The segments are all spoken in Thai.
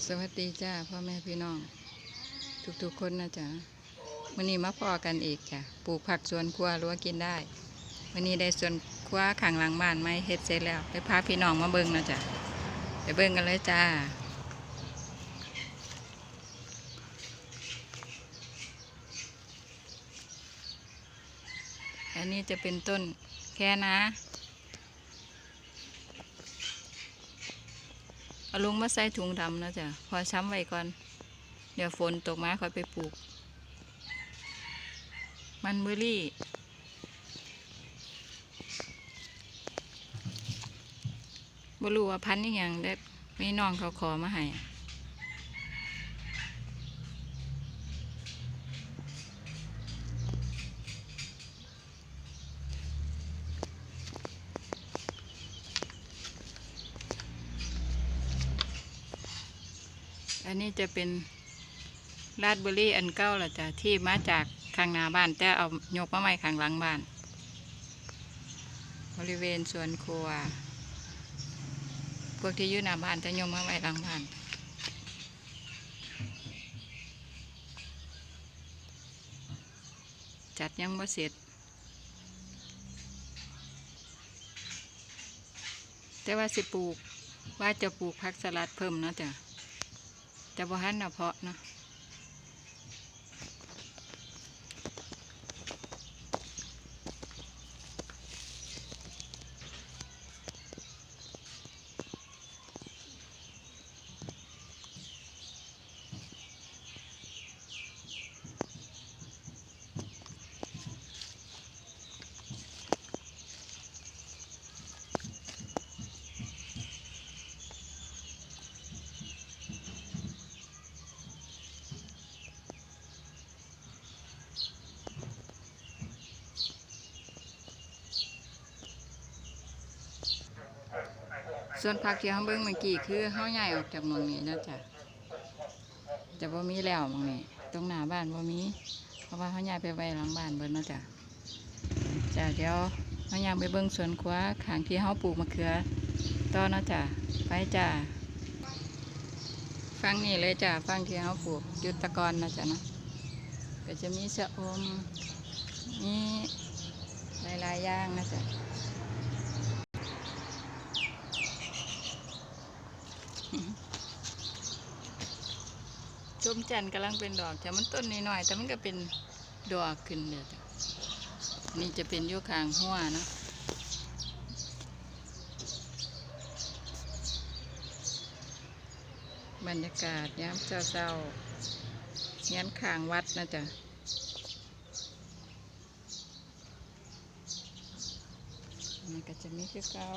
สวัสดีจ้าพ่อแม่พี่น้อง ทุกๆคนนะจ๊ะวันนี้มาพอกันอีกจ้ะปลูกผักสวนครัวรั้วกินได้วันนี้ได้สวนครัวขังหลังบ้านไม่เฮ็ดเสร็จแล้ว ไปพาพี่น้องมาเบิ่งนะจ๊ะไปเบิ่งกันเลยจ้าอันนี้จะเป็นต้นแค่นะ เอาลงมาใส่ถุงดำนะจ๊ะพอช้ำไว้ก่อน เดี๋ยวฝนตกมาค่อยไปปลูก มันเบอรี่บรู้ว่าพันธุ์นี่ยังได้มีน้องเขาขอมาให้ อันนี้จะเป็นราดเบอร์รี่อันเก้าละจ้ะที่มาจากข้างหน้าบ้าน แต่เอายกมาไว้ข้างหลังบ้าน บริเวณสวนครัว พวกที่อยู่หน้าบ้านจะยกมาไว้หลังบ้านจัดยังบ่เสร็จ แต่ว่าสิปลูกว่าจะปลูกผักสลัดเพิ่มนะจ้ะ แต่บ่ทันเอาเพาะเนาะ ส่วนผักที่เฮาเบิ่งเมื่อกี้คือเฮาย้ายออกจากหมองนี้แล้วจ้ะจะบ่มีแล้วมองนี้ตรงหน้าบ้านบ่มี เพราะว่าเฮาย้ายไปไว้หลังบ้านเบิดเนะจ้ะจ้ะเดี๋ยวเฮาย่างไปเบิ่งสวนครัวข้างที่เฮาปลูกมะเขือต่อเนะจ้ะไปจ้ะฟังนี่เลยจ้ะฟังที่เฮาปลูกยุตะกอนะจ้ะนะก็จะมีชะอมมีหลายๆอย่างนะจ๊ะ ชมจันกำลังเป็นดอกแต่มันต้นน้อย แต่มันก็เป็นดอกขึ้นเนี่ยนี่จะเป็นอยุคางหัวนะบรรยากาศยามเศร้าเงี้ยนขางวัดนะจ๊ะนี่ก็จะมีคือเก่า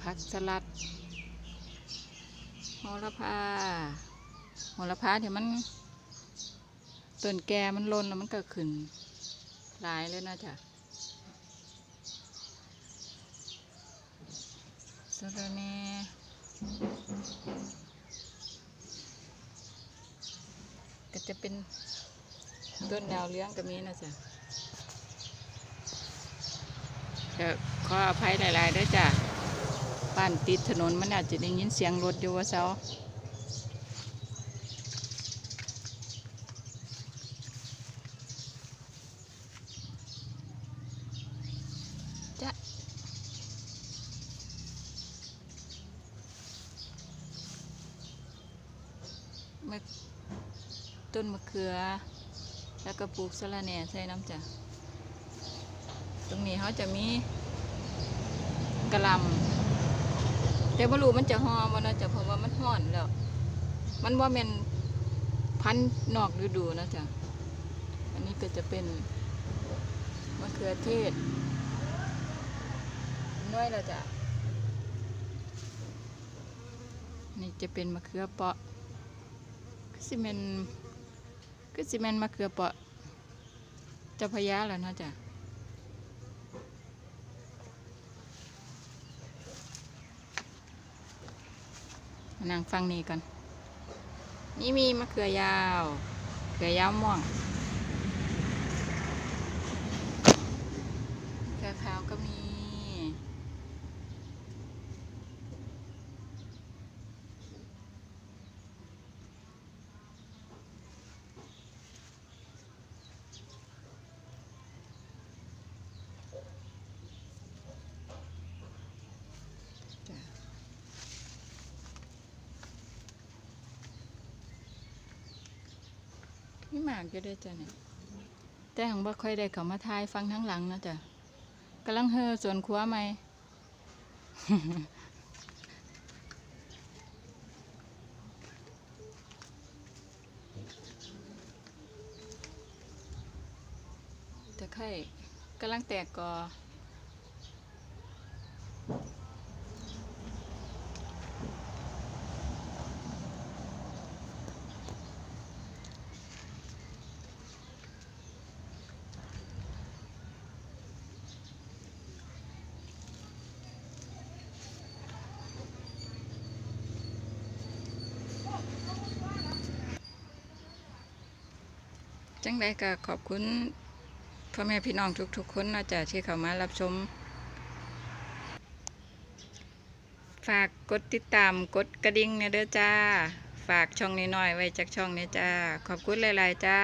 ผักสลัด โหระพาโหระพาที่มันต้นแก่มันล้นแล้วมันก็ขึ้นหลายเลยนะจ๊ะสะระแหน่ก็จะเป็นต้นดาวเลี้ยงก็มีนะจ๊ะเดี๋ยวขออภัยหลายๆด้วยจ้ะ บ้านติดถนนมันอาจจะได้ยินเสียงรถอยู่ว่าเซาจะมะต้นมะเขือ แล้วก็ปลูกสะระแหน่ใส่น้ำจ้ะตรงนี้เขาจะมีกระลำ แต่บ่รู้มันจะหอมบ่เนาะจ้ะเพราะว่ามันฮ้อนแล้ว มันว่าเป็นพันนอกฤดูนะจ๊ะอันนี้ก็จะเป็นมะเขือเทศน้อยแล้วจ้ะนี่จะเป็นมะเขือเปาะก็สิเมนก็สิเมนมะเขือเปาะเจ้าพะยาแล้วนะจ้ะ นั่งฟังนี่ก่อน นี่มีมะเขือยาว เขือยาวม่วงเขือขาวก็มี มีหมากอยู่ด้วยจ้ะเนี่ยแต่ของบ่ค่อยได้เขามาทายฟังทั้งหลังนะจ้ะกำลังเฮอสวนครัวไหมตะไคร่กำลังแตกกอ จังไดก็ขอบคุณพ่อแม่พี่น้องทุกๆคนนะจ๊ะที่เข้ามารับชม ฝากกดติดตามกดกระดิ่งเนี่ยเด้อจ้า ฝากช่องน้อยๆไว้จากช่องนี้จ้า ขอบคุณหลายๆจ้า